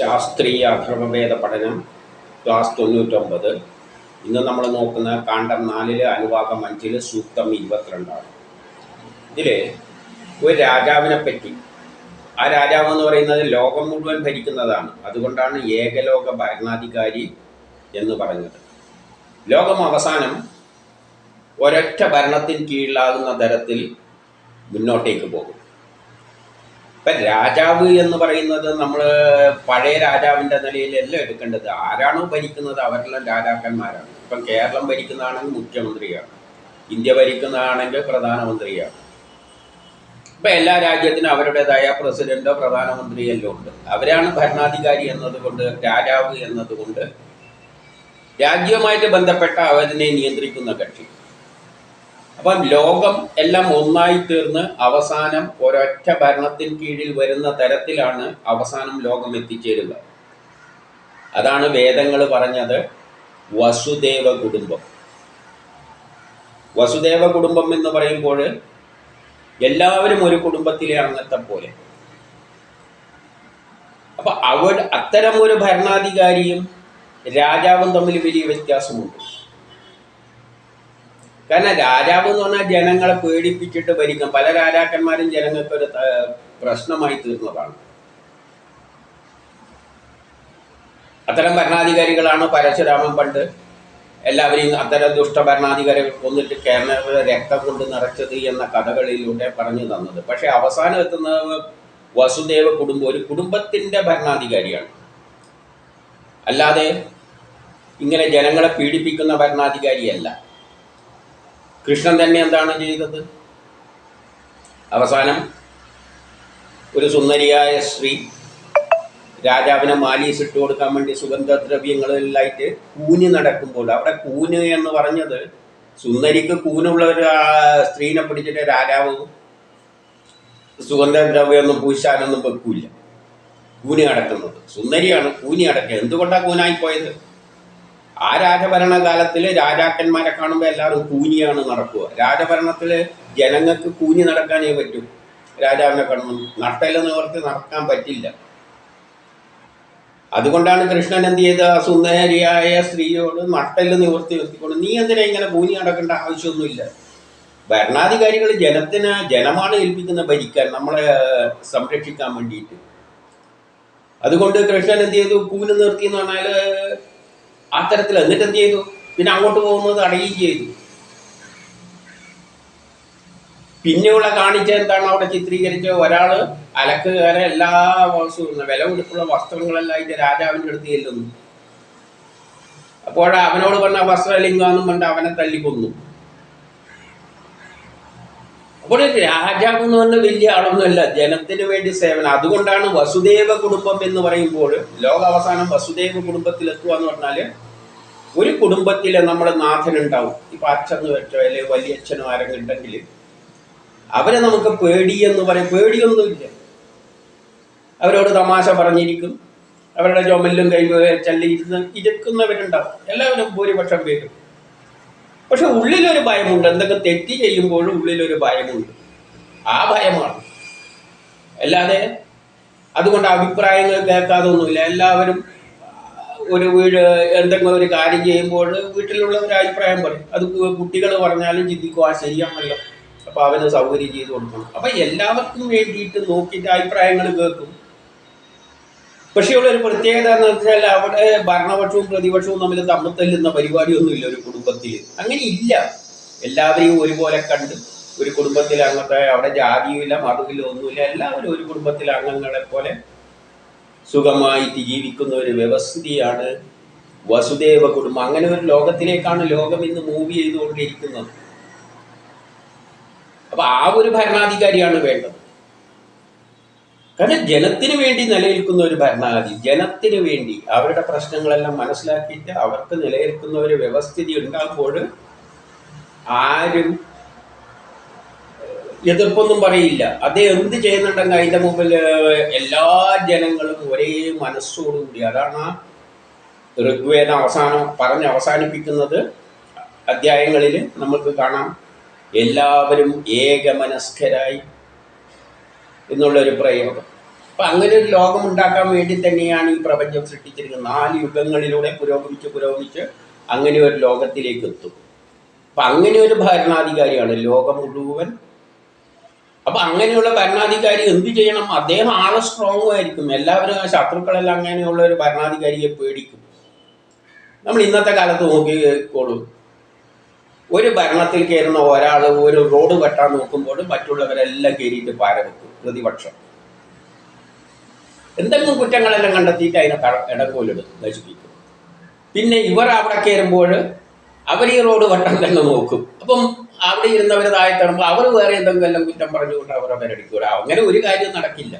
ശാസ്ത്രീയ അധർമ്മഭേദ പഠനം ക്ലാസ് തൊണ്ണൂറ്റൊമ്പത്. ഇന്ന് നമ്മൾ നോക്കുന്ന കാണ്ഡം നാലിൽ അനുവാദം അഞ്ചിൽ സൂക്തം ഇരുപത്തിരണ്ടാണ്. ഇതിൽ ഒരു രാജാവിനെ പറ്റി. ആ രാജാവ് എന്ന് പറയുന്നത് ലോകം മുഴുവൻ ഭരിക്കുന്നതാണ്. അതുകൊണ്ടാണ് ഏകലോക ഭരണാധികാരി എന്ന് പറഞ്ഞത്. ലോകം അവസാനം ഒരൊറ്റ ഭരണത്തിന് കീഴിലാകുന്ന തരത്തിൽ മുന്നോട്ടേക്ക് പോകും. ഇപ്പം രാജാവ് എന്ന് പറയുന്നത് നമ്മൾ പഴയ രാജാവിന്റെ നിലയിലല്ല എടുക്കേണ്ടത്. ആരാണോ ഭരിക്കുന്നത് അവരെല്ലാം രാജാക്കന്മാരാണ്. ഇപ്പം കേരളം ഭരിക്കുന്നതാണെങ്കിൽ മുഖ്യമന്ത്രിയാണ്. ഇന്ത്യ ഭരിക്കുന്നതാണെങ്കിൽ പ്രധാനമന്ത്രിയാണ്. ഇപ്പം എല്ലാ രാജ്യത്തിനും അവരുടേതായ പ്രസിഡന്റോ പ്രധാനമന്ത്രിയോ എല്ലാം ഉണ്ട്. അവരാണ് ഭരണാധികാരി എന്നതുകൊണ്ട് രാജാവ് എന്നതുകൊണ്ട് രാജ്യവുമായിട്ട് ബന്ധപ്പെട്ട അവരിനെ നിയന്ത്രിക്കുന്ന കക്ഷി. അപ്പം ലോകം എല്ലാം ഒന്നായി തീർന്ന് അവസാനം ഒരൊറ്റ ഭരണത്തിന് കീഴിൽ വരുന്ന തരത്തിലാണ് അവസാനം ലോകം എത്തിച്ചേരുക അതാണ് വേദങ്ങൾ പറഞ്ഞത് വസുദേവ കുടുംബം. വസുദേവ കുടുംബം എന്ന് പറയുമ്പോൾ എല്ലാവരും ഒരു കുടുംബത്തിലെ അംഗത്തെ പോലെ. അപ്പൊ അവർ അത്തരം ഒരു ഭരണാധികാരിയും രാജാവും തമ്മിൽ വലിയ വ്യത്യാസമുണ്ട്. കാരണം രാജാവ് എന്ന് പറഞ്ഞാൽ ജനങ്ങളെ പേടിപ്പിച്ചിട്ട് ഭരിക്കും. പല രാജാക്കന്മാരും ജനങ്ങൾക്ക് ഒരു പ്രശ്നമായി തീർന്നതാണ്. അത്തരം ഭരണാധികാരികളാണ് പരശുരാമൻ പണ്ട്. എല്ലാവരെയും അത്തരം ദുഷ്ട ഭരണാധികാരികൾ കൊന്നിട്ട് കേരളത്തിലെ രക്തം കൊണ്ട് നിറച്ചത് എന്ന കഥകളിലൂടെ പറഞ്ഞു തന്നത്. പക്ഷെ അവസാനം എത്തുന്നത് വസുദേവ കുടുംബം. ഒരു കുടുംബത്തിന്റെ ഭരണാധികാരിയാണ്. അല്ലാതെ ഇങ്ങനെ ജനങ്ങളെ പീഡിപ്പിക്കുന്ന ഭരണാധികാരിയല്ല. കൃഷ്ണൻ തന്നെ എന്താണ് ചെയ്തത്? അവസാനം ഒരു സുന്ദരിയായ സ്ത്രീ രാജാവിനെ മാലീസ് ഇട്ട് കൊടുക്കാൻ വേണ്ടി സുഗന്ധദ്രവ്യങ്ങളിലായിട്ട് കൂന് നടക്കുമ്പോൾ അവിടെ കൂന് എന്ന് പറഞ്ഞത് സുന്ദരിക്ക് കൂനുള്ള ഒരു സ്ത്രീനെ പിടിച്ചിട്ട് രാജാവ് സുഗന്ധദ്രവ്യമൊന്നും പൂശാനൊന്നും വെക്കൂല കൂനി അടക്കുന്നത് സുന്ദരിയാണ് കൂനി അടക്കുക എന്തുകൊണ്ടാണ് കൂനായി പോയത് ആ രാജഭരണകാലത്തിൽ രാജാക്കന്മാരെ കാണുമ്പോൾ എല്ലാവരും കൂനിയാണ് നടക്കുക. രാജഭരണത്തിൽ ജനങ്ങൾക്ക് കൂനി നടക്കാനേ പറ്റൂ. രാജാവിനെ കാണുമ്പോൾ നട്ടല്ല നിവർത്തി നടക്കാൻ പറ്റില്ല. അതുകൊണ്ടാണ് കൃഷ്ണൻ എന്ത് ചെയ്ത സുന്ദരിയായ സ്ത്രീയോട് നട്ടൽ നിവർത്തി നിർത്തിക്കൊണ്ട് നീ എന്തിനാ ഇങ്ങനെ കൂനി നടക്കേണ്ട ആവശ്യമൊന്നുമില്ല. ഭരണാധികാരികൾ ജനത്തിന് ജനമാണ് ഏൽപ്പിക്കുന്ന ഭരിക്കാൻ നമ്മളെ സംരക്ഷിക്കാൻ വേണ്ടിയിട്ട്. അതുകൊണ്ട് കൃഷ്ണൻ എന്ത് ചെയ്തു? കൂന് നിർത്തി എന്ന് പറഞ്ഞാൽ ആ തരത്തിൽ എന്നിട്ട് എന്ത് ചെയ്തു? പിന്നെ അങ്ങോട്ട് പോകുന്നത് അടയുകയും ചെയ്തു. പിന്നെയുള്ള കാണിച്ച എന്താണ് അവിടെ ചിത്രീകരിച്ച ഒരാൾ? അലക്കുകാരെ എല്ലാ വസ്തുവും വില കൊടുപ്പുള്ള വസ്ത്രങ്ങളെല്ലാം അതിന്റെ രാജാവിന്റെ അടുത്ത് ചെല്ലുന്നു. അപ്പോൾ അവനോട് പറഞ്ഞ വസ്ത്രലിംഗാന്നും പറഞ്ഞ അവനെ തല്ലിക്കൊന്നു. അപ്പോൾ രാജാവ് എന്ന് പറഞ്ഞ വലിയ ആളൊന്നുമല്ല. ജനത്തിന് വേണ്ടി സേവനം. അതുകൊണ്ടാണ് വസുദേവ കുടുംബം എന്ന് പറയുമ്പോൾ ലോകാവസാനം വസുദേവ കുടുംബത്തിൽ എത്തുക എന്ന് പറഞ്ഞാൽ ഒരു കുടുംബത്തിലെ നമ്മുടെ നാഥനുണ്ടാവും. ഇപ്പൊ അച്ഛൻ വെച്ചോ വലിയ അച്ഛനോ ആരെങ്കിലും ഉണ്ടെങ്കിൽ അവരെ നമുക്ക് പേടി എന്ന് പറയും. പേടിയൊന്നുമില്ല. അവരോട് തമാശ പറഞ്ഞിരിക്കും. അവരുടെ ചുമലിലും കൈ ചല്ലിയിരുന്ന് ഇരിക്കുന്നവരുണ്ടാവും. എല്ലാവരും ഭൂരിപക്ഷം പേരും. പക്ഷെ ഉള്ളിലൊരു ഭയമുണ്ട്. എന്തൊക്കെ തെറ്റ് ചെയ്യുമ്പോഴും ഉള്ളിലൊരു ഭയമുണ്ട്. ആ ഭയമാണ്. അല്ലാതെ അതുകൊണ്ട് അഭിപ്രായങ്ങൾ കേൾക്കാതൊന്നുമില്ല. എല്ലാവരും ഒരു വീട് എന്തെങ്കിലും ഒരു കാര്യം ചെയ്യുമ്പോൾ വീട്ടിലുള്ള ഒരു അഭിപ്രായം പറയും. അത് കുട്ടികൾ പറഞ്ഞാലും ചിന്തിക്കും ആ ശരിയാണല്ലോ. അപ്പൊ അവന് സൗകര്യം ചെയ്ത് കൊടുക്കണം. അപ്പൊ എല്ലാവർക്കും വേണ്ടിയിട്ട് നോക്കിയിട്ട് അഭിപ്രായങ്ങൾ കേൾക്കും. പക്ഷേ ഉള്ള ഒരു പ്രത്യേകത എന്ന് വെച്ചാൽ അവിടെ ഭരണപക്ഷവും പ്രതിപക്ഷവും തമ്മിൽ തമ്മിൽ തല്ലുന്ന പരിപാടിയൊന്നുമില്ല ഒരു കുടുംബത്തിൽ അങ്ങനെ ഇല്ല. എല്ലാവരെയും ഒരുപോലെ കണ്ട് ഒരു കുടുംബത്തിലെ അംഗത്തെ അവിടെ ജാതിയുമില്ല മതവില്ല ഒന്നുമില്ല. എല്ലാവരും ഒരു കുടുംബത്തിലെ അംഗങ്ങളെ പോലെ സുഖമായിട്ട് ജീവിക്കുന്ന ഒരു വ്യവസ്ഥിതിയാണ് വസുദേവ കുടുംബം. അങ്ങനെ ഒരു ലോകത്തിലേക്കാണ് ലോകം ഇന്ന് മൂവ് ചെയ്തുകൊണ്ടിരിക്കുന്നത്. അപ്പൊ ആ ഒരു ഭരണാധികാരിയാണ് വേണ്ടത്. കാരണം ജനത്തിന് വേണ്ടി നിലനിൽക്കുന്ന ഒരു ഭരണാധി ജനത്തിന് വേണ്ടി അവരുടെ പ്രശ്നങ്ങളെല്ലാം മനസ്സിലാക്കിയിട്ട് അവർക്ക് നിലനിൽക്കുന്ന ഒരു വ്യവസ്ഥിതി ഉണ്ടാകുമ്പോൾ ആരും എതിർപ്പൊന്നും പറയില്ല. അത് എന്ത് ചെയ്യുന്നുണ്ടെങ്കിൽ അതിന്റെ മുമ്പിൽ എല്ലാ ജനങ്ങളും ഒരേ മനസ്സോടുകൂടി അതാണ് ഋഗ്വേദം അവസാനം പറഞ്ഞ് അവസാനിപ്പിക്കുന്നത്. അധ്യായങ്ങളിൽ നമുക്ക് കാണാം. എല്ലാവരും ഏകമനസ്കരായി എന്നുള്ളൊരു പ്രയോഗം. അപ്പൊ അങ്ങനെ ഒരു ലോകം ഉണ്ടാക്കാൻ വേണ്ടി തന്നെയാണ് ഈ പ്രപഞ്ചം സൃഷ്ടിച്ചിരിക്കുന്നത്. നാല് യുഗങ്ങളിലൂടെ പുരോഗമിച്ച് പുരോഗമിച്ച് അങ്ങനെ ഒരു ലോകത്തിലേക്ക് എത്തും. അപ്പൊ അങ്ങനെ ഒരു ഭരണാധികാരിയാണ് ലോകം മുഴുവൻ. അപ്പൊ അങ്ങനെയുള്ള ഭരണാധികാരി എന്ത് ചെയ്യണം? അദ്ദേഹം ആളെ സ്ട്രോങ് ആയിരിക്കും. എല്ലാവരും ശത്രുക്കളെല്ലാം അങ്ങനെയുള്ള ഒരു ഭരണാധികാരിയെ പേടിക്കും. നമ്മൾ ഇന്നത്തെ കാലത്ത് നോക്കിക്കോളൂ. ഒരു ഭരണത്തിൽ കയറുന്ന ഒരാൾ ഒരു റോഡ് വെട്ടാൻ നോക്കുമ്പോൾ മറ്റുള്ളവരെല്ലാം കയറിയിട്ട് പാര വെക്കും പ്രതിപക്ഷം. എന്തെങ്കിലും കുറ്റങ്ങളെല്ലാം കണ്ടെത്തിയിട്ട് അതിനെ ഇടക്കോലെടുത്ത് നശിപ്പിക്കും. പിന്നെ ഇവർ അവിടെ കയറുമ്പോൾ അവർ ഈ റോഡ് വെട്ടാൻ തന്നെ നോക്കും. അപ്പം അവിടെ ഇരുന്നവർ താഴെ അവർ വേറെ എന്തെങ്കിലും എല്ലാം കുറ്റം പറഞ്ഞുകൊണ്ട് അവർ അവരടിക്കൂല അങ്ങനെ ഒരു കാര്യം നടക്കില്ല.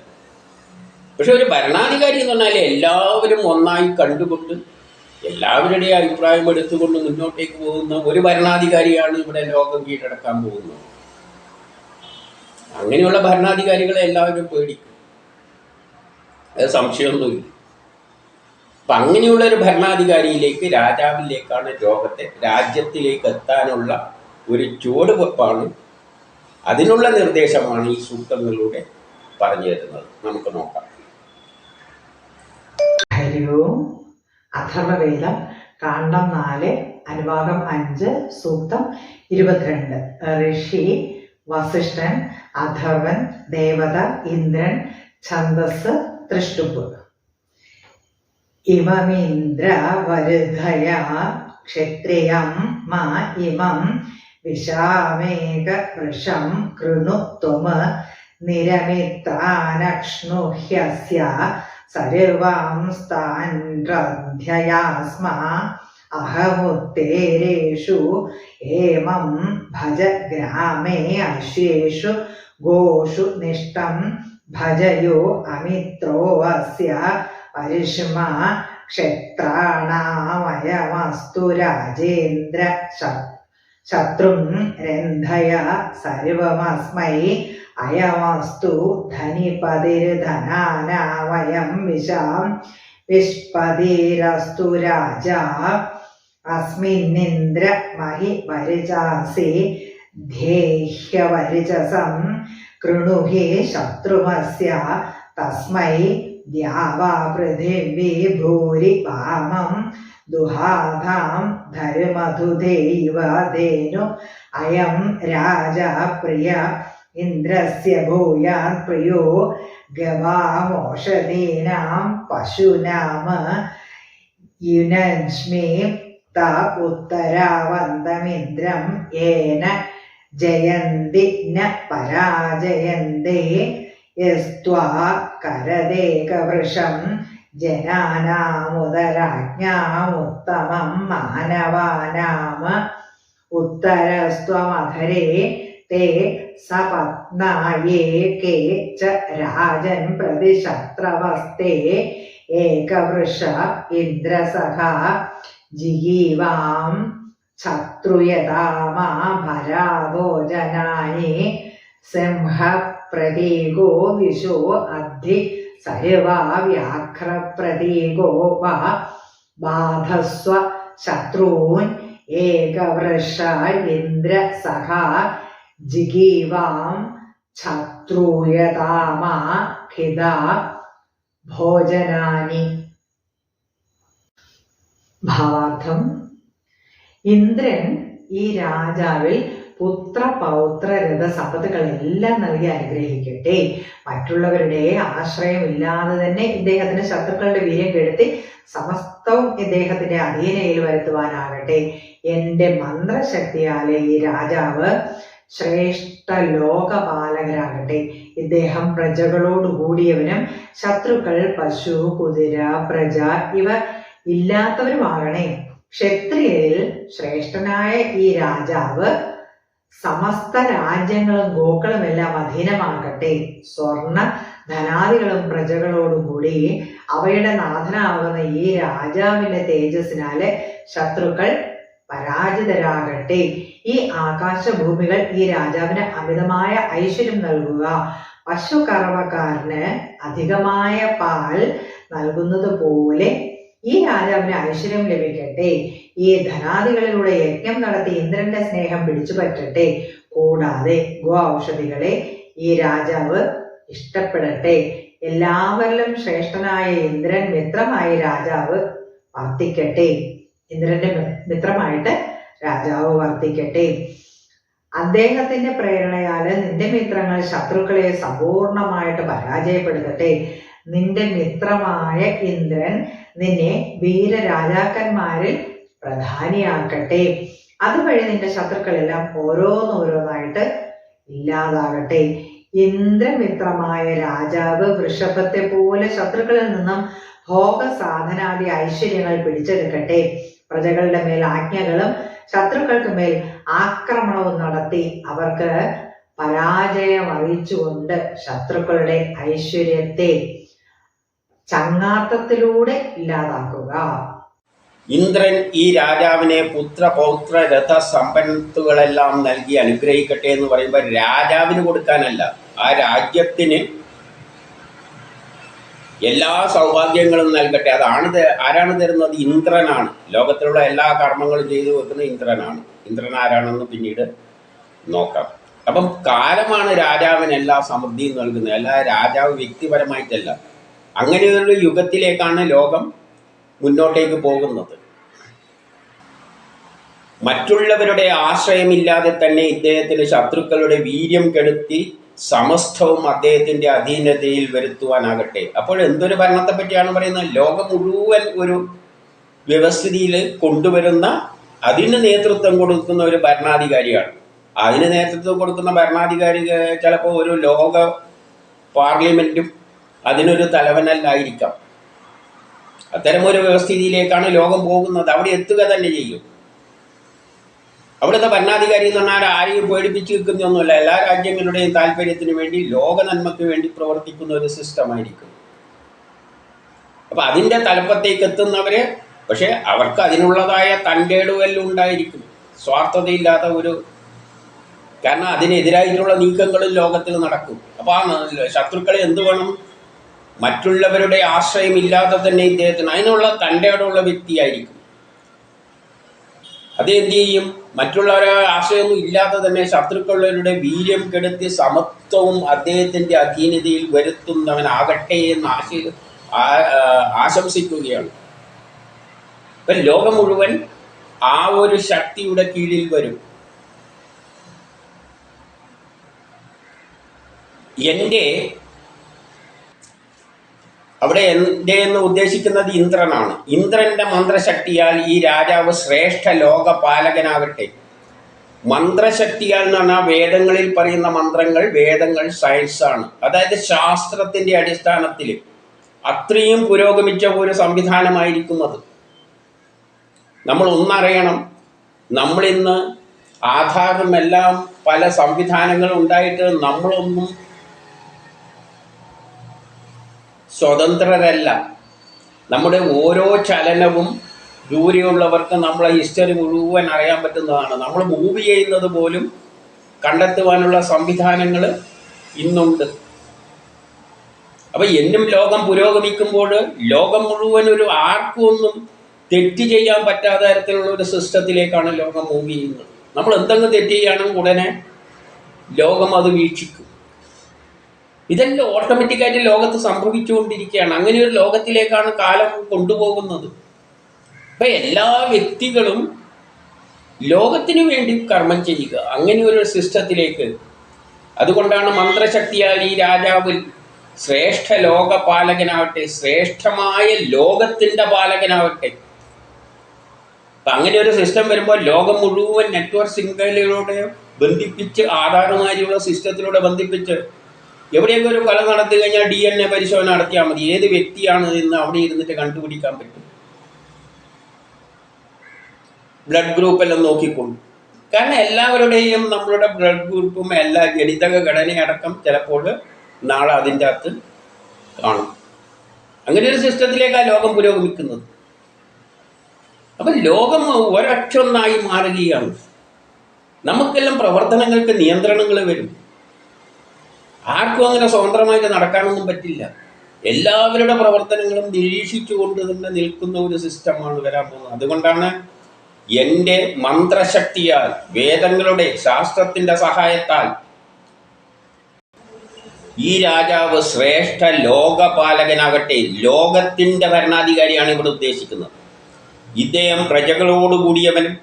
പക്ഷെ ഒരു ഭരണാധികാരി എന്ന് പറഞ്ഞാൽ എല്ലാവരും ഒന്നായി കണ്ടുകൊണ്ട് എല്ലാവരുടെയും അഭിപ്രായം എടുത്തുകൊണ്ട് മുന്നോട്ടേക്ക് പോകുന്ന ഒരു ഭരണാധികാരിയാണ് ഇവിടെ ലോകം കീഴടക്കാൻ പോകുന്നത്. അങ്ങനെയുള്ള ഭരണാധികാരികളെ എല്ലാവരും പേടിക്കും. അത് സംശയമൊന്നുമില്ല. അപ്പൊ അങ്ങനെയുള്ള ഒരു ഭരണാധികാരിയിലേക്ക് രാജാവിലേക്കാണ് ലോകത്തെ രാജ്യത്തിലേക്ക് എത്താനുള്ള ഒരു ചുവടുവെപ്പാണ് അതിനുള്ള നിർദ്ദേശമാണ് ഈ സൂക്തങ്ങളിലൂടെ പറഞ്ഞു തരുന്നത്. നമുക്ക് നോക്കാം. ഓം അഥർവവേദം കാണ്ഡം നാല് അനുഭാഗം അഞ്ച് സൂക്തം ഇരുപത്തിരണ്ട്. ഋഷി വസിഷ്ഠൻ അഥർവൻ ദേവത ഇന്ദ്രൻ ഛന്ദസ് തൃഷ്ടുപ്പ്. ഇമമിന്ദ്ര വരുധയ ക്ഷത്രിയം മാ ഇമം വിശാമേക വൃഷം കൃണു ത്വമ നിരമിത്താനക്ഷ്ണുഹ്യസ്യ सर्वांस्तान्ध्रध्यया स्म अहमुत्तेरेषु एवं भज ग्रामे अश्येषु गोषु निष्ठं भजयो अमित्रोऽस्य परिष्मा क्षेत्राणामयमस्तु राजेन्द्र शब्द शत्रु रन्धय सर्वस्म अयमस्तु धनीपतिर्धना वयं विष्पतिरस्तु राजा। अस्मिन्निन्द्र महि वरिचासि ध्येह्यवरिचसं कृणुहि शत्रुमस्य। तस्मै द्यावा पृथिवी भूरि वामम् ധർമധുധൈവ ധേനു അയം രാജ പ്രിയ ഇന്ദ്രസ്യ ഭൂയാൻ പ്രിയോ ഗവാമോഷധീനാം പശുനാമ യുനജ്മി ത ഉത്തരാവന്തമിന്ദ്രം ഏന ജയന്തി ന പരാജയന്തേ യസ്ത്വാ കരദേകവൃഷം ജനാനാമുദരാജ്ഞാമുത്തമം മാനവാനാമ ഉത്തരസ്ത്വമധരേ തേ സപത്നായേ കേ ച രാജൻ പ്രതിശത്രവസ്തേ ഏകവൃഷ ഇന്ദ്രസഖ ജിഗീവാം ശത്രുയതാമാ ഭരാഭോജനാനി സിംഹ പ്രതീകോ വിശോ അദ്ധി സർവാ വ്യാഘ്രപ്രതീകോ വാ ബാധസ്വ ശത്രൂൻ ഏകവൃഷ ഇന്ദ്ര സഹ ജിഗീവാം ശത്രുയതാമാ ഖിത ഭോജനാനി. ഭാവാർത്ഥം. ഇന്ദ്രൻ ഈ രാജാവിൽ പുത്ര പൗത്ര രഥ സമ്പത്തുകളെല്ലാം നൽകി അനുഗ്രഹിക്കട്ടെ. മറ്റുള്ളവരുടെ ആശ്രയമില്ലാതെ തന്നെ ഇദ്ദേഹത്തിന്റെ ശത്രുക്കളുടെ വീര്യം കെടുത്തി സമസ്തവും ഇദ്ദേഹത്തിന്റെ അധീനയിൽ വരുത്തുവാനാകട്ടെ. എന്റെ മന്ത്രശക്തിയാലെ ഈ രാജാവ് ശ്രേഷ്ഠ ലോകപാലകരാകട്ടെ ഇദ്ദേഹം പ്രജകളോട് കൂടിയവനും ശത്രുക്കൾ പശു കുതിര പ്രജ ഇവ ഇല്ലാത്തവരുമാകണേ. ക്ഷത്രിയരിൽ ശ്രേഷ്ഠനായ ഈ രാജാവ് സമസ്ത രാജ്യങ്ങളും ഗോക്കളും എല്ലാം അധീനമാകട്ടെ. സ്വർണ ധനാദികളും പ്രജകളോടും കൂടി അവയുടെ നാഥനാകുന്ന ഈ രാജാവിന്റെ തേജസ്സിനാല് ശത്രുക്കൾ പരാജിതരാകട്ടെ. ഈ ആകാശഭൂമികൾ ഈ രാജാവിന് അമിതമായ ഐശ്വര്യം നൽകുക. പശു കറവക്കാരന് അധികമായ പാൽ നൽകുന്നത് പോലെ ഈ രാജാവിന് ഐശ്വര്യം ലഭിക്കട്ടെ. ഈ ധനാദികളിലൂടെ യജ്ഞം നടത്തി ഇന്ദ്രന്റെ സ്നേഹം പിടിച്ചു പറ്റട്ടെ. കൂടാതെ ഗോ ഔഷധികളെ ഈ രാജാവ് ഇഷ്ടപ്പെടട്ടെ. എല്ലാവരിലും ശ്രേഷ്ഠനായ ഇന്ദ്രൻ മിത്രമായി രാജാവ് വർത്തിക്കട്ടെ. ഇന്ദ്രന്റെ മിത്രമായിട്ട് രാജാവ് വർത്തിക്കട്ടെ. അദ്ദേഹത്തിന്റെ പ്രേരണയാൽ നിന്റെ മിത്രങ്ങൾ ശത്രുക്കളെ സമ്പൂർണമായിട്ട് പരാജയപ്പെടുത്തട്ടെ. നിന്റെ മിത്രമായ ഇന്ദ്രൻ നിന്നെ വീരരാജാക്കന്മാരിൽ പ്രധാനിയാക്കട്ടെ. അതുവഴി നിന്റെ ശത്രുക്കളെല്ലാം ഓരോന്നോരോന്നായിട്ട് ഇല്ലാതാകട്ടെ. ഇന്ദ്രമിത്രമായ രാജാവ് വൃഷഭത്തെ പോലെ ശത്രുക്കളിൽ നിന്നും ഭോഗസാധനാദി ഐശ്വര്യങ്ങൾ പിടിച്ചെടുക്കട്ടെ. പ്രജകളുടെ മേൽ ആജ്ഞകളും ശത്രുക്കൾക്ക് മേൽ ആക്രമണവും നടത്തി അവർക്ക് പരാജയം അറിയിച്ചുകൊണ്ട് ശത്രുക്കളുടെ ഐശ്വര്യത്തെ ചങ്ങാത്തത്തിലൂടെ ഇല്ലാതാക്കുക. ഇന്ദ്രൻ ഈ രാജാവിനെ പുത്ര പൗത്ര രഥ സമ്പന്നത്തുകളെല്ലാം നൽകി അനുഗ്രഹിക്കട്ടെ എന്ന് പറയുമ്പോൾ രാജാവിന് കൊടുക്കാനല്ല ആ രാജ്യത്തിന് എല്ലാ സൗഭാഗ്യങ്ങളും നൽകട്ടെ. അതാണ് ആരാണ് തരുന്നത്? ഇന്ദ്രനാണ്. ലോകത്തിലുള്ള എല്ലാ കർമ്മങ്ങളും ചെയ്തു വെക്കുന്നത് ഇന്ദ്രനാണ്. ഇന്ദ്രൻ ആരാണെന്ന് പിന്നീട് നോക്കാം. അപ്പം കാലമാണ് രാജാവിന് എല്ലാ സമൃദ്ധിയും നൽകുന്നത്. എല്ലാ രാജാവ് വ്യക്തിപരമായിട്ടല്ല. അങ്ങനെയൊരു യുഗത്തിലേക്കാണ് ലോകം മുന്നോട്ടേക്ക് പോകുന്നത്. മറ്റുള്ളവരുടെ ആശ്രയമില്ലാതെ തന്നെ ഇദ്ദേഹത്തിന് ശത്രുക്കളുടെ വീര്യം കെടുത്തി സമസ്തവും അദ്ദേഹത്തിന്റെ അധീനതയിൽ വരുത്തുവാനാകട്ടെ. അപ്പോൾ എന്തൊരു ഭരണത്തെ പറ്റിയാണ് പറയുന്നത്? ലോകം മുഴുവൻ ഒരു വ്യവസ്ഥിതിയിൽ കൊണ്ടുവരുന്ന അതിന് നേതൃത്വം കൊടുക്കുന്ന ഒരു ഭരണാധികാരിയാണ്. അതിന് നേതൃത്വം കൊടുക്കുന്ന ഭരണാധികാരി ചിലപ്പോൾ ഒരു ലോക പാർലമെന്റും അതിനൊരു തലവനല്ലായിരിക്കാം. അത്തരമൊരു വ്യവസ്ഥിതിയിലേക്കാണ് ലോകം പോകുന്നത്. അവിടെ എത്തുക തന്നെ ചെയ്യും. അവിടുത്തെ ഭരണാധികാരി എന്ന് പറഞ്ഞാൽ ആരെയും പേടിപ്പിച്ച് നിൽക്കുന്നൊന്നുമല്ല. എല്ലാ രാജ്യങ്ങളുടെയും താല്പര്യത്തിന് വേണ്ടി ലോക നന്മയ്ക്ക് വേണ്ടി പ്രവർത്തിക്കുന്ന ഒരു സിസ്റ്റമായിരിക്കും. അപ്പൊ അതിന്റെ തലപ്പത്തേക്ക് എത്തുന്നവര് പക്ഷേ അവർക്ക് അതിനുള്ളതായ തന്റെടുവെല്ലാം ഉണ്ടായിരിക്കും. സ്വാർത്ഥതയില്ലാത്ത ഒരു കാരണം അതിനെതിരായിട്ടുള്ള നീക്കങ്ങളും ലോകത്തിൽ നടക്കും. അപ്പൊ ആ ശത്രുക്കളെ എന്ത് വേണം മറ്റുള്ളവരുടെ ആശ്രയമില്ലാതെ തന്നെ ഇദ്ദേഹത്തിന് അതിനുള്ള തന്റെടുള്ള വ്യക്തിയായിരിക്കും. അത് എന്ത് ചെയ്യും? മറ്റുള്ളവരെ ആശ്രയമൊന്നും ഇല്ലാതെ തന്നെ ശത്രുക്കളുടെ വീര്യം കെടുത്തി സമത്വവും അദ്ദേഹത്തിന്റെ അധീനതയിൽ വരുത്തുന്നവനാകട്ടെ എന്ന് ആശ ആശംസിക്കുകയാണ്. ഇപ്പൊ ലോകം മുഴുവൻ ആ ഒരു ശക്തിയുടെ കീഴിൽ വരും. എന്റെ അവിടെ എന്റെ എന്ന് ഉദ്ദേശിക്കുന്നത് ഇന്ദ്രനാണ്. ഇന്ദ്രന്റെ മന്ത്രശക്തിയാൽ ഈ രാജാവ് ശ്രേഷ്ഠ ലോകപാലകനാകട്ടെ. മന്ത്രശക്തിയാൽ എന്ന് പറഞ്ഞാൽ വേദങ്ങളിൽ പറയുന്ന മന്ത്രങ്ങൾ വേദങ്ങൾ സയൻസാണ് അതായത് ശാസ്ത്രത്തിന്റെ അടിസ്ഥാനത്തിൽ അത്രയും പുരോഗമിച്ച ഒരു സംവിധാനമായിരിക്കും അത്. നമ്മൾ ഒന്നറിയണം നമ്മളിന്ന് ആധാറും എല്ലാം പല സംവിധാനങ്ങളും ഉണ്ടായിട്ട് നമ്മളൊന്നും സ്വതന്ത്രരല്ല. നമ്മുടെ ഓരോ ചലനവും ദൂരെയുള്ളവർക്ക് നമ്മളെ ഹിസ്റ്ററി മുഴുവൻ അറിയാൻ പറ്റുന്നതാണ്. നമ്മൾ മൂവ് ചെയ്യുന്നത് പോലും കണ്ടെത്തുവാനുള്ള സംവിധാനങ്ങൾ ഇന്നുണ്ട്. അപ്പൊ എന്നും ലോകം പുരോഗമിക്കുമ്പോൾ ലോകം മുഴുവൻ ഒരു ആർക്കും ഒന്നും തെറ്റ് ചെയ്യാൻ പറ്റാത്ത തരത്തിലുള്ള ഒരു സിസ്റ്റത്തിലേക്കാണ് ലോകം മൂവ് ചെയ്യുന്നത്. നമ്മൾ എന്തെങ്കിലും തെറ്റ് ചെയ്യുകയാണെങ്കിൽ ഉടനെ ലോകം അത് വീക്ഷിക്കും. ഇതെല്ലാം ഓട്ടോമാറ്റിക്കായിട്ട് ലോകത്ത് സംഭവിച്ചുകൊണ്ടിരിക്കുകയാണ്. അങ്ങനെ ഒരു ലോകത്തിലേക്കാണ് കാലം കൊണ്ടുപോകുന്നത്. അപ്പൊ എല്ലാ വ്യക്തികളും ലോകത്തിനു വേണ്ടി കർമ്മം ചെയ്യുക. അങ്ങനെ ഒരു സിസ്റ്റത്തിലേക്ക്. അതുകൊണ്ടാണ് മന്ത്രശക്തിയാൽ ഈ രാജാവ് ശ്രേഷ്ഠ ലോകപാലകനാവട്ടെ ശ്രേഷ്ഠമായ ലോകത്തിന്റെ പാലകനാവട്ടെ. അപ്പം അങ്ങനെ ഒരു സിസ്റ്റം വരുമ്പോൾ ലോകം മുഴുവൻ നെറ്റ്വർക്ക് ശൃംഖലയിലൂടെ ബന്ധിപ്പിച്ച് ആധാറുമാരിയുള്ള സിസ്റ്റത്തിലൂടെ ബന്ധിപ്പിച്ച് എവിടെയൊക്കെ ഒരു കൊല നടത്തി കഴിഞ്ഞാൽ ഡി എൻ എ പരിശോധന നടത്തിയാൽ മതി. ഏത് വ്യക്തിയാണ് എന്ന് അവിടെ ഇരുന്നിട്ട് കണ്ടുപിടിക്കാൻ പറ്റും. ബ്ലഡ് ഗ്രൂപ്പ് എല്ലാം നോക്കിക്കൊണ്ട് കാരണം എല്ലാവരുടെയും നമ്മളുടെ ബ്ലഡ് ഗ്രൂപ്പും എല്ലാ ജനിതക ഘടനയടക്കം ചിലപ്പോൾ നാളെ അതിന്റെ അകത്ത് കാണും. അങ്ങനെ ഒരു സിസ്റ്റത്തിലേക്കാണ് ലോകം പുരോഗമിക്കുന്നത്. അപ്പം ലോകം ഒരക്ഷൊന്നായി മാറുകയാണ്. നമുക്കെല്ലാം പ്രവർത്തനങ്ങൾക്ക് നിയന്ത്രണങ്ങൾ വരും. ആർക്കും അങ്ങനെ സ്വതന്ത്രമായിട്ട് നടക്കാനൊന്നും പറ്റില്ല. എല്ലാവരുടെ പ്രവർത്തനങ്ങളും നിരീക്ഷിച്ചുകൊണ്ട് തന്നെ നിൽക്കുന്ന ഒരു സിസ്റ്റമാണ് വരാൻ പോകുന്നത്. അതുകൊണ്ടാണ് എന്റെ മന്ത്രശക്തിയാൽ വേദങ്ങളുടെ ശാസ്ത്രത്തിന്റെ സഹായത്താൽ ഈ രാജാവ് ശ്രേഷ്ഠ ലോകപാലകനാകട്ടെ ലോകത്തിന്റെ ഭരണാധികാരിയാണ് ഇവിടെ ഉദ്ദേശിക്കുന്നത്. ഇദ്ദേഹം പ്രജകളോടുകൂടിയവൻ കൂടിയവനും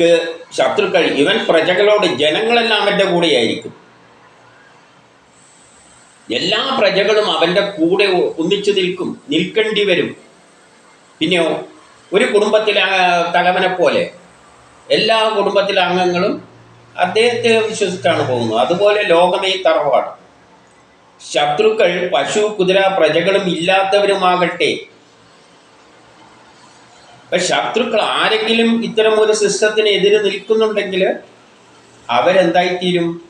ശത്രുക്കൾക്ക് ശത്രുക്കൾ ഇവൻ പ്രജകളോട് ജനങ്ങളെല്ലാം അവന്റെ കൂടെയായിരിക്കും. എല്ലാ പ്രജകളും അവന്റെ കൂടെ ഒന്നിച്ചു നിൽക്കും നിൽക്കേണ്ടി വരും. പിന്നെയോ ഒരു കുടുംബത്തിലെ തലവനെ പോലെ എല്ലാ കുടുംബത്തിലെ അംഗങ്ങളും അദ്ദേഹത്തെ വിശ്വസിച്ചാണ് പോകുന്നത്. അതുപോലെ ലോകമേ തറവാട്. ശത്രുക്കൾ പശു കുതിര പ്രജകളും ഇല്ലാത്തവരുമാകട്ടെ ഇപ്പൊ ശത്രുക്കൾ ആരെങ്കിലും ഇത്തരം ഒരു സിസ്റ്റത്തിന് എതിര് നിൽക്കുന്നുണ്ടെങ്കിൽ അവരെന്തായിത്തീരും?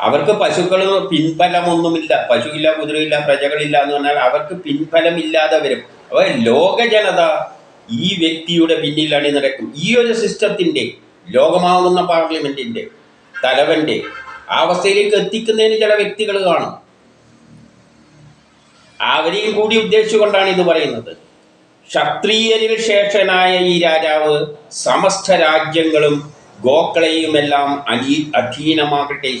അവർക്ക് പശുക്കൾ പിൻഫലമൊന്നുമില്ല. പശുവില്ല കുതിരയില്ല പ്രജകളില്ല എന്ന് പറഞ്ഞാൽ അവർക്ക് പിൻഫലമില്ലാതെ വരും. അപ്പോൾ ലോക ജനത ഈ വ്യക്തിയുടെ പിന്നിൽ അണിനിരക്കും. ഈ ഒരു സിസ്റ്റത്തിന്റെ ലോകമാകുന്ന പാർലമെന്റിന്റെ തലവന്റെ ആ അവസ്ഥയിലേക്ക് എത്തിക്കുന്നതിന് ചില വ്യക്തികൾ കാണും. അവരെയും കൂടി ഉദ്ദേശിച്ചുകൊണ്ടാണ് ഇത് പറയുന്നത്. ക്ഷത്രിയരിൽ ശേഷനായ ഈ രാജാവ് സമസ്ത രാജ്യങ്ങളും ഗോക്കളെയുമെല്ലാം അനീ അധീനമാകട്ടെ.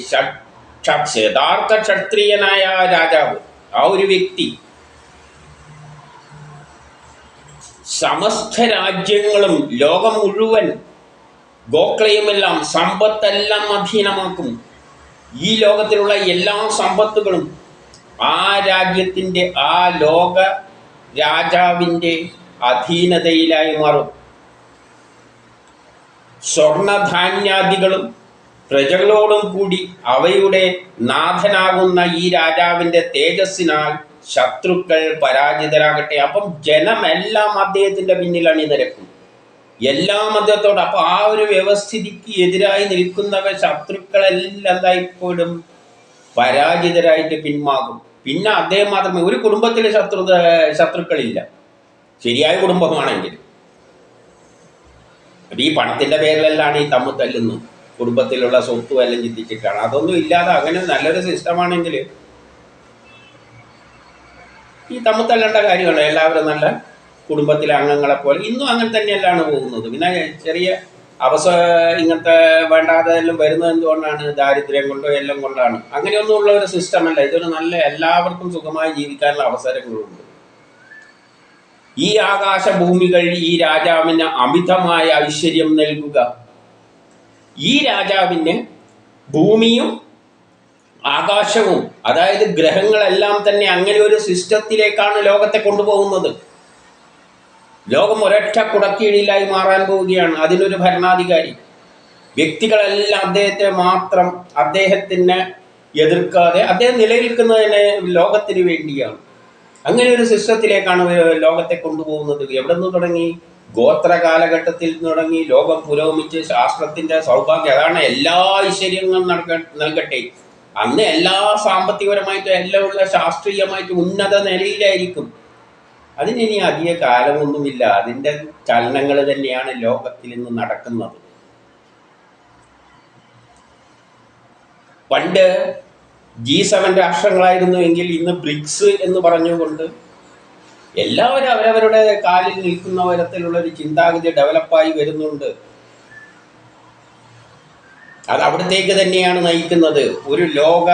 യഥാർത്ഥ ക്ഷത്രിയനായ രാജാവ് ആ ഒരു വ്യക്തി സമസ്ത രാജ്യങ്ങളും ലോകം മുഴുവൻ ഗോക്കളെയുമെല്ലാം സമ്പത്തെല്ലാം അധീനമാക്കും. ഈ ലോകത്തിലുള്ള എല്ലാ സമ്പത്തുകളും ആ രാജ്യത്തിന്റെ ആ ലോക രാജാവിന്റെ അധീനതയിലായി മാറും. സ്വർണധാന്യാദികളും പ്രജകളോടും കൂടി അവയുടെ നാഥനാകുന്ന ഈ രാജാവിന്റെ തേജസ്സിനാൽ ശത്രുക്കൾ പരാജിതരാകട്ടെ. അപ്പം ജനമെല്ലാം അദ്ദേഹത്തിന്റെ പിന്നിൽ അണിനിരക്കും. എല്ലാ മതത്തോടും അപ്പൊ ആ ഒരു വ്യവസ്ഥിതിക്ക് എതിരായി നിൽക്കുന്നവ ശത്രുക്കളെല്ലാം എന്തായിപ്പോഴും പരാജിതരായിട്ട് പിന്മാകും പിന്നെ അദ്ദേഹം മാത്രമേ ഒരു കുടുംബത്തിലെ ശത്രു ശത്രുക്കളില്ല. ശരിയായ കുടുംബമാണെങ്കിൽ. ഈ പണത്തിന്റെ പേരിലെല്ലാം ഈ തമ്മിൽ തല്ലുന്നു. കുടുംബത്തിലുള്ള സ്വത്തും എല്ലാം ചിന്തിച്ചിട്ടാണ്. അതൊന്നും ഇല്ലാതെ അങ്ങനെ നല്ലൊരു സിസ്റ്റമാണെങ്കിൽ ഈ തമ്മിൽ തല്ലേണ്ട കാര്യമാണ് എല്ലാവരും നല്ല കുടുംബത്തിലെ അംഗങ്ങളെ പോലെ ഇന്നും അങ്ങനെ തന്നെയല്ലാണ് പോകുന്നത്. പിന്നെ ചെറിയ അവസ ഇങ്ങനത്തെ വേണ്ടാതെ എല്ലാം വരുന്നത് എന്തുകൊണ്ടാണ്? ദാരിദ്ര്യം കൊണ്ടോ എല്ലാം കൊണ്ടാണ്. അങ്ങനെയൊന്നും ഉള്ള ഒരു സിസ്റ്റം അല്ല. ഇതൊരു നല്ല എല്ലാവർക്കും സുഖമായി ജീവിക്കാനുള്ള അവസരങ്ങളുണ്ട്. ഈ ആകാശഭൂമികൾ ഈ രാജാവിന് അമിതമായ ഐശ്വര്യം നൽകുക. ഈ രാജാവിന് ഭൂമിയും ആകാശവും അതായത് ഗ്രഹങ്ങളെല്ലാം തന്നെ അങ്ങനെ ഒരു സിസ്റ്റത്തിലേക്കാണ് ലോകത്തെ കൊണ്ടുപോകുന്നത്. ലോകം ഒരൊറ്റ കുടക്കീഴിലായി മാറാൻ പോവുകയാണ്. അതിനൊരു ഭരണാധികാരി. വ്യക്തികളെല്ലാം അദ്ദേഹത്തെ മാത്രം അദ്ദേഹത്തിനെ എതിർക്കാതെ അദ്ദേഹം നിലനിൽക്കുന്നതിന് ലോകത്തിന് വേണ്ടിയാണ്. അങ്ങനെ ഒരു സിസ്റ്റത്തിലേക്കാണ് ലോകത്തെ കൊണ്ടുപോകുന്നത്. എവിടെ നിന്ന് തുടങ്ങി? ഗോത്ര കാലഘട്ടത്തിൽ തുടങ്ങി. ലോകം പുരോഗമിച്ച് ശാസ്ത്രത്തിന്റെ സൗഭാഗ്യം അതാണ് എല്ലാ ഐശ്വര്യങ്ങളും നൽകട്ടെ. അന്ന് എല്ലാ സാമ്പത്തികപരമായിട്ടും എല്ലാം ഉള്ള ശാസ്ത്രീയമായിട്ടും ഉന്നത നിലയിലായിരിക്കും. അതിനിനി അധിക കാലമൊന്നുമില്ല. അതിന്റെ ചലനങ്ങൾ തന്നെയാണ് ലോകത്തിൽ നിന്ന് നടക്കുന്നത്. പണ്ട് ജി സെവൻ രാഷ്ട്രങ്ങളായിരുന്നു എങ്കിൽ ഇന്ന് ബ്രിക്സ് എന്ന് പറഞ്ഞുകൊണ്ട് എല്ലാവരും അവരവരുടെ കാലിൽ നിൽക്കുന്ന തരത്തിലുള്ള ഒരു ചിന്താഗതി ഡെവലപ്പായി വരുന്നുണ്ട്. അത് അവിടത്തേക്ക് തന്നെയാണ് നയിക്കുന്നത്. ഒരു ലോക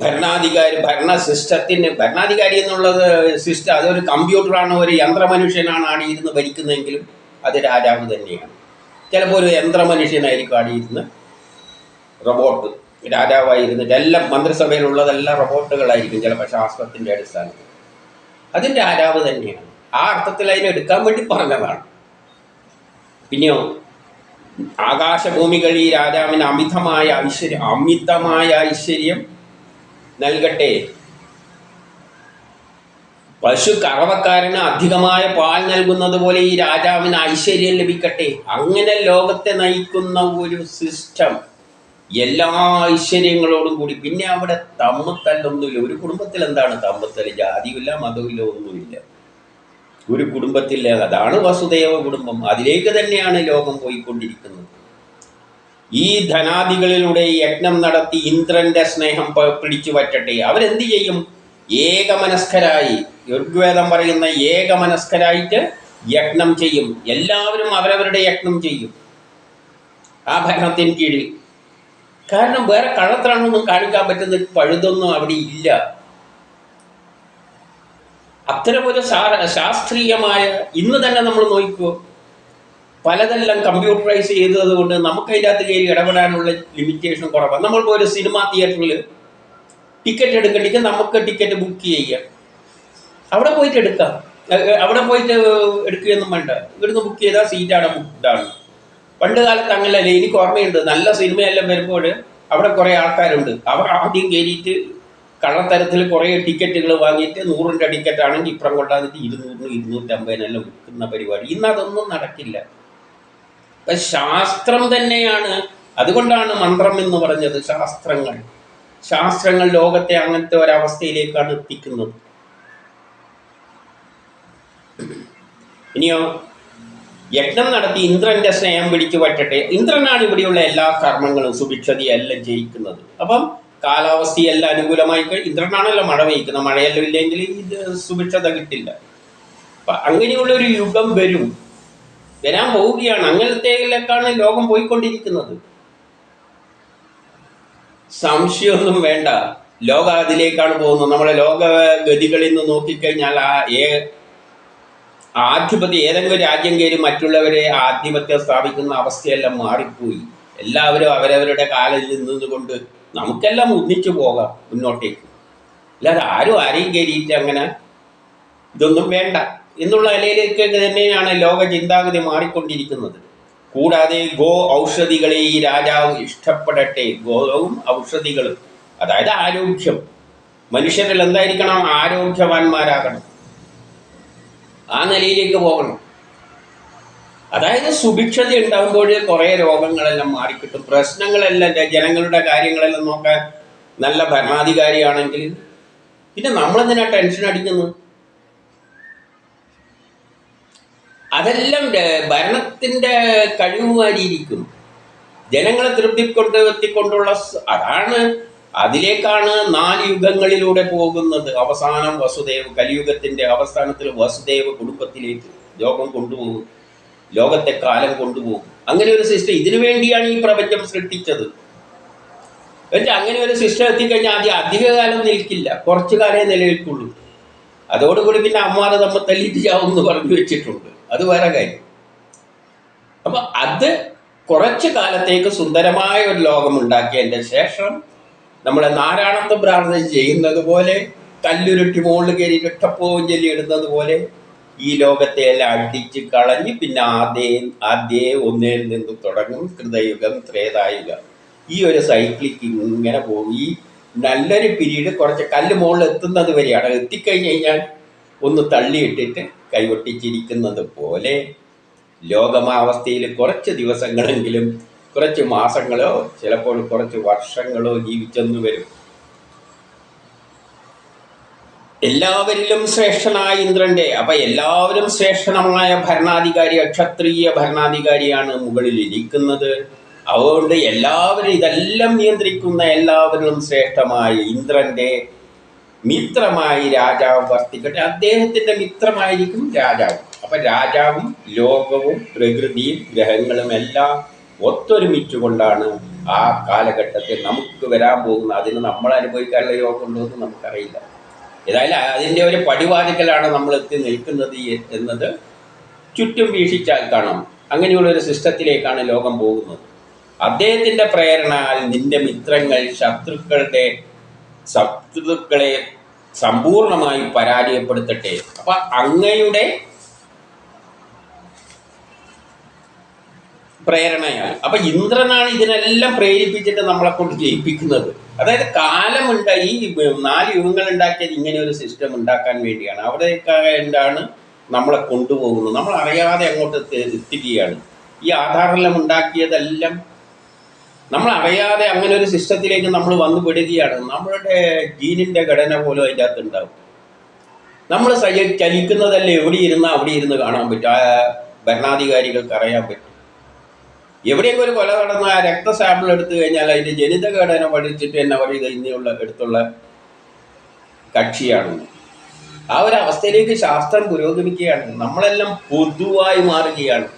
ഭരണാധികാരി ഭരണ സിസ്റ്റത്തിന് ഭരണാധികാരി എന്നുള്ളത് സിസ്റ്റം അതൊരു കമ്പ്യൂട്ടറാണ് ഒരു യന്ത്രമനുഷ്യനാണ് ആടിയിരുന്ന് ഭരിക്കുന്നതെങ്കിലും അത് രാജാവ് തന്നെയാണ്. ചിലപ്പോൾ ഒരു യന്ത്രമനുഷ്യനായിരിക്കും ആടിയിരുന്ന് റോബോട്ട് രാജാവായിരുന്നിട്ട് എല്ലാം മന്ത്രിസഭയിലുള്ളതെല്ലാം റോബോട്ടുകളായിരിക്കും ചിലപ്പോൾ ശാസ്ത്രത്തിന്റെ അടിസ്ഥാനത്തിൽ. അതും രാജാവ് തന്നെയാണ്. ആ അർത്ഥത്തിൽ അതിനെ എടുക്കാൻ വേണ്ടി പറഞ്ഞതാണ്. പിന്നെയോ ആകാശഭൂമികളിൽ രാജാവിന് അമിതമായ ഐശ്വര്യം അമിതമായ ഐശ്വര്യം നൽകട്ടെ. പശു കറവക്കാരന് അധികമായ പാൽ നൽകുന്നത് പോലെ ഈ രാജാവിന് ഐശ്വര്യം ലഭിക്കട്ടെ. അങ്ങനെ ലോകത്തെ നയിക്കുന്ന ഒരു സിസ്റ്റം എല്ലാ ഐശ്വര്യങ്ങളോടും കൂടി. പിന്നെ അവിടെ തമ്മുത്തല്ലൊന്നുമില്ല ഒരു കുടുംബത്തിൽ എന്താണ് തമ്മുത്തൽ ജാതിയില്ല മതമില്ല ഒന്നുമില്ല. ഒരു കുടുംബത്തിൽ അതാണ് വസുദേവ കുടുംബം. അതിലേക്ക് തന്നെയാണ് ലോകം പോയിക്കൊണ്ടിരിക്കുന്നത്. ഈ ധനാദികളിലൂടെ യജ്ഞം നടത്തി ഇന്ദ്രന്റെ സ്നേഹം പിടിച്ചു പറ്റട്ടെ. അവരെന്ത് ചെയ്യും? ഏകമനസ്കരായി. ഋഗ്വേദം പറയുന്ന ഏകമനസ്കരായിട്ട് യജ്ഞം ചെയ്യും. എല്ലാവരും അവരവരുടെ യജ്ഞം ചെയ്യും. ആ ഭരണത്തിന് കീഴിൽ. കാരണം വേറെ കള്ളത്തരാണൊന്നും കാണിക്കാൻ പറ്റുന്ന പഴുതൊന്നും അവിടെ ഇല്ല. അത്തരമൊരു ശാസ്ത്രീയമായ ഇന്ന് തന്നെ നമ്മൾ നോക്കിക്കോ. പലതെല്ലാം കമ്പ്യൂട്ടറൈസ് ചെയ്തത് കൊണ്ട് നമുക്ക് അതിനകത്ത് കയറി ഇടപെടാനുള്ള ലിമിറ്റേഷൻ കുറവാണ് നമ്മളിപ്പോൾ ഒരു സിനിമ തിയേറ്ററിൽ ടിക്കറ്റ് എടുക്കണ്ടെങ്കിൽ നമുക്ക് ടിക്കറ്റ് ബുക്ക് ചെയ്യാം. അവിടെ പോയിട്ട് എടുക്കാം. അവിടെ പോയിട്ട് എടുക്കുകയൊന്നും വേണ്ട. ഇവിടുന്ന് ബുക്ക് ചെയ്താൽ സീറ്റാണ് ബുക്ക്ഡാണ് പണ്ട് കാലത്ത് അങ്ങനല്ലേ എനിക്ക് ഓർമ്മയുണ്ട്. നല്ല സിനിമയെല്ലാം വരുമ്പോൾ അവിടെ കുറേ ആൾക്കാരുണ്ട്. അവർ ആദ്യം കയറിയിട്ട് കള്ളത്തരത്തിൽ കുറേ ടിക്കറ്റുകൾ വാങ്ങിയിട്ട് നൂറിന്റെ ടിക്കറ്റ് ആണെങ്കിൽ ഇപ്പുറം കൊണ്ടാന്നിട്ട് ഇരുന്നൂറിന് ഇരുന്നൂറ്റമ്പതിനെല്ലാം വിൽക്കുന്ന പരിപാടി. ഇന്ന് അതൊന്നും നടക്കില്ല. ശാസ്ത്രം തന്നെയാണ്. അതുകൊണ്ടാണ് മന്ത്രം എന്ന് പറഞ്ഞത് ശാസ്ത്രങ്ങൾ. ശാസ്ത്രങ്ങൾ ലോകത്തെ അങ്ങനത്തെ ഒരവസ്ഥയിലേക്കാണ് എത്തിക്കുന്നത്. ഇനിയോ യജ്ഞം നടത്തി ഇന്ദ്രന്റെ സ്നേഹം പിടിച്ചു പറ്റട്ടെ ഇന്ദ്രനാണ് ഇവിടെയുള്ള എല്ലാ കർമ്മങ്ങളും സുഭിക്ഷതി ജയിക്കുന്നത്. അപ്പം കാലാവസ്ഥയെല്ലാം അനുകൂലമായി ഇന്ദ്രനാണല്ലോ മഴ പെയ്ക്കുന്നത് മഴയെല്ലാം ഇല്ലെങ്കിൽ ഇത് സുഭിക്ഷത കിട്ടില്ല. അപ്പൊ അങ്ങനെയുള്ള ഒരു യുഗം വരും. വരാൻ പോവുകയാണ്. അങ്ങനത്തേക്കാണ് ലോകം പോയിക്കൊണ്ടിരിക്കുന്നത്. സംശയമൊന്നും വേണ്ട. ലോകം അതിലേക്കാണ് പോകുന്നത്. നമ്മളെ ലോകഗതികളിൽ നിന്ന് നോക്കിക്കഴിഞ്ഞാൽ ആ ഏ ആധിപത്യം ഏതെങ്കിലും രാജ്യം കയറി മറ്റുള്ളവരെ ആധിപത്യം സ്ഥാപിക്കുന്ന അവസ്ഥയെല്ലാം മാറിപ്പോയി. എല്ലാവരും അവരവരുടെ കാലിൽ നിന്നുകൊണ്ട് നമുക്കെല്ലാം ഒന്നിച്ചു പോകാം മുന്നോട്ടേക്ക്. അല്ലാതെ ആരും ആരെയും കയറിയിട്ട് അങ്ങനെ. ഇതൊന്നും വേണ്ട. എന്നുള്ള നിലയിലേക്ക് തന്നെയാണ് ലോക ചിന്താഗതി മാറിക്കൊണ്ടിരിക്കുന്നത്. കൂടാതെ ഗോ ഔഷധികളെ ഈ രാജാവ് ഇഷ്ടപ്പെടട്ടെ. ഗോവും ഔഷധികളും അതായത് ആരോഗ്യം. മനുഷ്യരിൽ എന്തായിരിക്കണം? ആരോഗ്യവാന്മാരാകണം. ആ നിലയിലേക്ക് പോകണം. അതായത് സുഭിക്ഷത ഉണ്ടാകുമ്പോൾ കുറേ രോഗങ്ങളെല്ലാം മാറിക്കിട്ടും. പ്രശ്നങ്ങളെല്ലാം ജനങ്ങളുടെ കാര്യങ്ങളെല്ലാം നോക്കാൻ നല്ല ഭരണാധികാരിയാണെങ്കിൽ പിന്നെ നമ്മളെന്തിനാ ടെൻഷൻ അടിക്കുന്നത്? അതെല്ലാം ഭരണത്തിന്റെ കഴിവുമാരിയിരിക്കും. ജനങ്ങളെ തൃപ്തിക്കൊണ്ട് എത്തിക്കൊണ്ടുള്ള അതാണ് അതിലേക്കാണ് നാല് യുഗങ്ങളിലൂടെ പോകുന്നത്. അവസാനം വസുദേവ് കലിയുഗത്തിന്റെ അവസാനത്തിൽ വസുദേവ് കുടുംബത്തിലേക്ക് ലോകം കൊണ്ടുപോകും. ലോകത്തെ കാലം കൊണ്ടുപോകും. അങ്ങനെ ഒരു സിസ്റ്റം ഇതിനു വേണ്ടിയാണ് ഈ പ്രപഞ്ചം സൃഷ്ടിച്ചത്. എന്നിട്ട് അങ്ങനെ ഒരു സിസ്റ്റം എത്തിക്കഴിഞ്ഞാൽ ആദ്യം അധികകാലം നിൽക്കില്ല. കുറച്ചു കാലേ നിലനിൽക്കുള്ളൂ. അതോടുകൂടി പിന്നെ അമ്മാരെ തമ്മിൽ തല്ലിട്ട് ചാവും എന്ന് പറഞ്ഞു വെച്ചിട്ടുണ്ട്. അത് വേറെ കാര്യം. അപ്പൊ അത് കുറച്ചു കാലത്തേക്ക് സുന്ദരമായ ഒരു ലോകം ഉണ്ടാക്കിയതിന്റെ ശേഷം നമ്മളെ നാരായണത്വ പ്രാർത്ഥന ചെയ്യുന്നത് പോലെ കല്ലുരുട്ടി മുകളിൽ കയറി ഒറ്റപ്പവും ചൊല്ലി ഇടുന്നത് പോലെ ഈ ലോകത്തെ എല്ലാം അടിച്ച് കളഞ്ഞ് പിന്നെ ആദ്യേ ആദ്യേ ഒന്നിൽ നിന്ന് തുടങ്ങും കൃതയുഗം ത്രേതായുഗം. ഈ ഒരു സൈക്ലിക്ക് ഇങ്ങനെ ഈ നല്ലൊരു പിരീഡ് കുറച്ച് കല്ല് മുകളിൽ എത്തുന്നത് വരെയാണ്. എത്തിക്കഴിഞ്ഞ് കഴിഞ്ഞാൽ ഒന്ന് തള്ളിയിട്ടിട്ട് കൈവട്ടിച്ചിരിക്കുന്നത് പോലെ ലോകമാവസ്ഥയിൽ കുറച്ച് ദിവസങ്ങളെങ്കിലും കുറച്ച് മാസങ്ങളോ ചിലപ്പോൾ കുറച്ച് വർഷങ്ങളോ ജീവിച്ചെന്നു വരും. എല്ലാവരിലും ശ്രേഷ്ഠനായ ഇന്ദ്രന്റെ അപ്പൊ എല്ലാവരും ശ്രേഷ്ഠനമായ ഭരണാധികാരി ക്ഷത്രിയ ഭരണാധികാരിയാണ് മുകളിൽ ഇരിക്കുന്നത്. അതുകൊണ്ട് എല്ലാവരും ഇതെല്ലാം നിയന്ത്രിക്കുന്ന എല്ലാവരിലും ശ്രേഷ്ഠമായ ഇന്ദ്രന്റെ മിത്രമായി രാജാവ് വർത്തിക്കട്ടെ. അദ്ദേഹത്തിന്റെ മിത്രമായിരിക്കും രാജാവ്. അപ്പൊ രാജാവും ലോകവും പ്രകൃതിയും ഗ്രഹങ്ങളും എല്ലാം ഒത്തൊരുമിച്ചുകൊണ്ടാണ് ആ കാലഘട്ടത്തിൽ നമുക്ക് വരാൻ പോകുന്ന അതിന് നമ്മൾ അനുഭവിക്കാനുള്ള യോഗം ഉണ്ടോ എന്ന് നമുക്കറിയില്ല. ഏതായാലും അതിന്റെ ഒരു പടിവാതിക്കലാണ് നമ്മൾ എത്തി നിൽക്കുന്നത് എന്നത് ചുറ്റും വീക്ഷിച്ചാൽ കാണാം. അങ്ങനെയുള്ള ഒരു സിസ്റ്റത്തിലേക്കാണ് ലോകം പോകുന്നത്. അദ്ദേഹത്തിന്റെ പ്രേരണയാൽ നിന്റെ മിത്രങ്ങൾ ശത്രുക്കളുടെ ശത്രുക്കളെ സമ്പൂർണമായി പരാജയപ്പെടുത്തട്ടെ. അപ്പൊ അങ്ങയുടെ പ്രേരണയാണ്. അപ്പൊ ഇന്ദ്രനാണ് ഇതിനെല്ലാം പ്രേരിപ്പിച്ചിട്ട് നമ്മളെ കൊണ്ട് ജയിപ്പിക്കുന്നത്. അതായത് കാലമുണ്ട ഈ നാല് യുഗങ്ങൾ ഉണ്ടാക്കിയത് ഇങ്ങനെ ഒരു സിസ്റ്റം ഉണ്ടാക്കാൻ വേണ്ടിയാണ്. അവിടെ എന്താണ് നമ്മളെ കൊണ്ടുപോകുന്നത്? നമ്മൾ അറിയാതെ അങ്ങോട്ട് എത്തി- എത്തിക്കുകയാണ്. ഈ ആധാറെല്ലാം ഉണ്ടാക്കിയതെല്ലാം നമ്മൾ അറിയാതെ അങ്ങനെ ഒരു സിസ്റ്റത്തിലേക്ക് നമ്മൾ വന്നു പെടുകയാണ്. നമ്മളുടെ ജീനിന്റെ ഘടന പോലും അതിന്റെ അകത്ത് ഉണ്ടാവും. നമ്മൾ സജ- ചലിക്കുന്നതല്ല എവിടെ ഇരുന്ന് അവിടെ ഇരുന്ന് കാണാൻ പറ്റും. ആ ഭരണാധികാരികൾക്ക് അറിയാൻ പറ്റും. എവിടെയൊക്കെ ഒരു കൊല നടന്ന ആ രക്ത സാമ്പിൾ എടുത്തു കഴിഞ്ഞാൽ അതിന്റെ ജനിതഘടന പഠിച്ചിട്ട് തന്നെ പറയുക ഇന്നുള്ള എടുത്തുള്ള കക്ഷിയാണെന്ന് ആ ഒരു അവസ്ഥയിലേക്ക് ശാസ്ത്രം പുരോഗമിക്കുകയാണ്. നമ്മളെല്ലാം പൊതുവായി മാറുകയാണ്.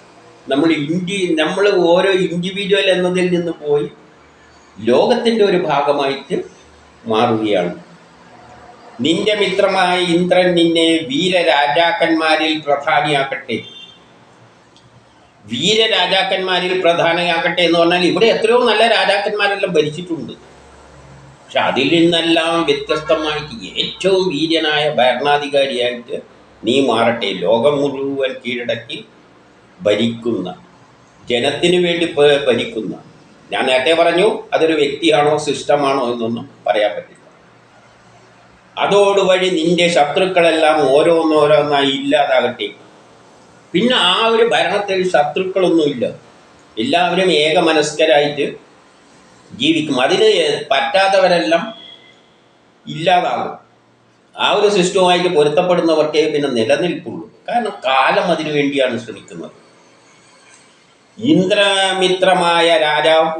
നമ്മൾ ഇൻഡി നമ്മൾ ഓരോ ഇൻഡിവിജ്വൽ എന്നതിൽ നിന്ന് പോയി ലോകത്തിന്റെ ഒരു ഭാഗമായിട്ട് മാറുകയാണ്. നിന്റെ മിത്രമായ ഇന്ദ്രൻ നിന്നെ വീരരാജാക്കന്മാരിൽ പ്രധാനിയാക്കട്ടെ. വീരരാജാക്കന്മാരിൽ പ്രധാനിയാക്കട്ടെ എന്ന് പറഞ്ഞാൽ ഇവിടെ എത്രയോ നല്ല രാജാക്കന്മാരെല്ലാം ഭരിച്ചിട്ടുണ്ട്. പക്ഷെ അതിൽ നിന്നെല്ലാം വ്യത്യസ്തമായിട്ട് ഏറ്റവും വീര്യനായ ഭരണാധികാരിയായിട്ട് നീ മാറട്ടെ. ലോകം മുഴുവൻ കീഴടക്കി ഭരിക്കുന്ന ജനത്തിനു വേണ്ടി ഭരിക്കുന്ന. ഞാൻ നേരത്തെ പറഞ്ഞു അതൊരു വ്യക്തിയാണോ സിസ്റ്റമാണോ എന്നൊന്നും പറയാൻ പറ്റില്ല. അതോടുവഴി നിന്റെ ശത്രുക്കളെല്ലാം ഓരോന്നോരോന്നായി ഇല്ലാതാകട്ടെ. പിന്നെ ആ ഒരു ഭരണത്തിൽ ശത്രുക്കളൊന്നുമില്ല. എല്ലാവരും ഏകമനസ്കരായിട്ട് ജീവിക്കും. അതിന് പറ്റാത്തവരെല്ലാം ഇല്ലാതാകും. ആ ഒരു സിസ്റ്റവുമായിട്ട് പൊരുത്തപ്പെടുന്നവർക്കേ പിന്നെ നിലനിൽപ്പുള്ളൂ. കാരണം കാലം അതിനു വേണ്ടിയാണ് ശ്രമിക്കുന്നത്. ഇന്ദ്രമിത്രമായ രാജാവ്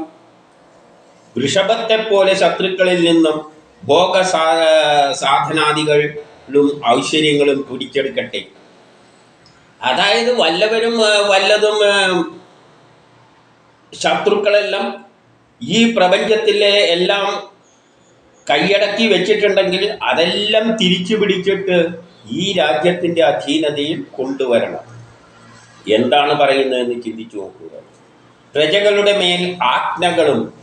വൃഷഭത്തെ പോലെ ശത്രുക്കളിൽ നിന്നും ഭോഗ സാധനാദികളും ഐശ്വര്യങ്ങളും പിടിച്ചെടുക്കട്ടെ. അതായത് വല്ലവരും വല്ലതും ശത്രുക്കളെല്ലാം ഈ പ്രപഞ്ചത്തിലെ എല്ലാം കൈയടക്കി വെച്ചിട്ടുണ്ടെങ്കിൽ അതെല്ലാം തിരിച്ചു പിടിച്ചിട്ട് ഈ രാജ്യത്തിന്റെ അധീനതയിൽ കൊണ്ടുവരണം. എന്താണ് പറയുന്നതെന്ന് ചിന്തിച്ചു നോക്കുക പ്രജകളുടെ മേൽ ആജ്ഞകളും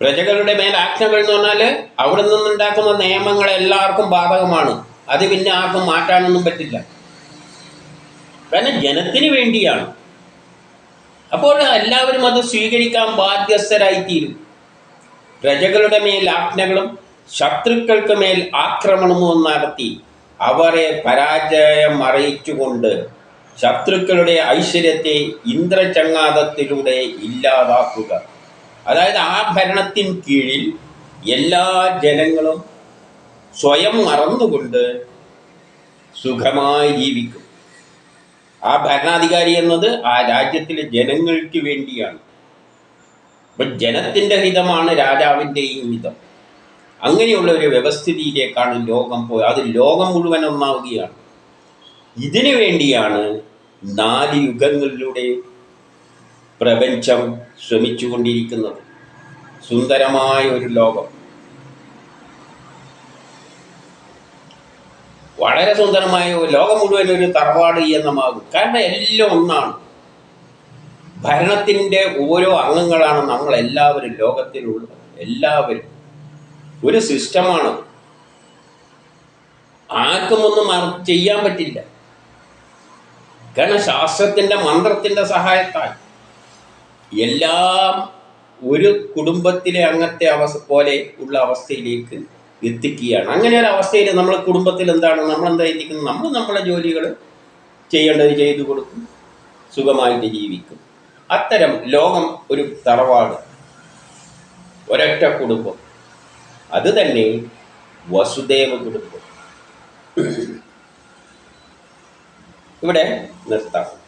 പ്രജകളുടെ മേൽ ആജ്ഞകൾ എന്ന് പറഞ്ഞാൽ അവിടെ നിന്നുണ്ടാക്കുന്ന നിയമങ്ങൾ എല്ലാവർക്കും ബാധകമാണ്. അത് പിന്നെ ആർക്കും മാറ്റാനൊന്നും പറ്റില്ല. കാരണം ജനത്തിന് വേണ്ടിയാണ്. അപ്പോൾ എല്ലാവരും അത് സ്വീകരിക്കാൻ ബാധ്യസ്ഥരായിത്തീരും. പ്രജകളുടെ മേൽ ആജ്ഞകളും ശത്രുക്കൾക്ക് മേൽ ആക്രമണവും നടത്തി അവരെ പരാജയം അറിയിച്ചുകൊണ്ട് ശത്രുക്കളുടെ ഐശ്വര്യത്തെ ഇന്ദ്രചങ്ങാതത്തിലൂടെ ഇല്ലാതാക്കുക. അതായത് ആ ഭരണത്തിൻ കീഴിൽ എല്ലാ ജനങ്ങളും സ്വയം മറന്നുകൊണ്ട് സുഖമായി ജീവിക്കും. ആ ഭരണാധികാരി എന്നത് ആ രാജ്യത്തിലെ ജനങ്ങൾക്ക് വേണ്ടിയാണ്. അപ്പൊ ജനത്തിന്റെ ഹിതമാണ് രാജാവിന്റെയും ഹിതം. അങ്ങനെയുള്ള ഒരു വ്യവസ്ഥിതിയിലേക്കാണ് ലോകം പോയത്. അത് ലോകം മുഴുവൻ ഒന്നാവുകയാണ്. ഇതിനു വേണ്ടിയാണ് നാല് യുഗങ്ങളിലൂടെ പ്രപഞ്ചം ശ്രമിച്ചുകൊണ്ടിരിക്കുന്നത്. സുന്ദരമായ ഒരു ലോകം. വളരെ സുന്ദരമായ ഒരു ലോകം മുഴുവൻ ഒരു തറവാട് എന്നമാകും കാരണം എല്ലാം ഒന്നാണ്. ഭരണത്തിന്റെ ഓരോ അംഗങ്ങളാണ് നമ്മൾ എല്ലാവരും ലോകത്തിലുള്ളത്. എല്ലാവരും. ഒരു സിസ്റ്റമാണ്. ആർക്കും ഒന്നും ചെയ്യാൻ പറ്റില്ല. കാരണം ശാസ്ത്രത്തിന്റെ മന്ത്രത്തിന്റെ സഹായത്താൽ എല്ലാം ഒരു കുടുംബത്തിലെ അംഗത്തെ അവസ്ഥ പോലെ ഉള്ള അവസ്ഥയിലേക്ക് എത്തിക്കുകയാണ്. അങ്ങനെ ഒരു അവസ്ഥയിൽ നമ്മൾ കുടുംബത്തിൽ എന്താണ്? നമ്മൾ എന്താ ചിന്തിക്കുന്നത്? നമ്മൾ നമ്മളെ ജോലികൾ ചെയ്യേണ്ടത് ചെയ്തു കൊടുക്കും സുഖമായിട്ട് ജീവിക്കും. അത്തരം ലോകം ഒരു തറവാട് ഒരൊറ്റ കുടുംബം. അത് തന്നെ വസുദേവ കുടുംബം. ഇവിടെ നിർത്താം.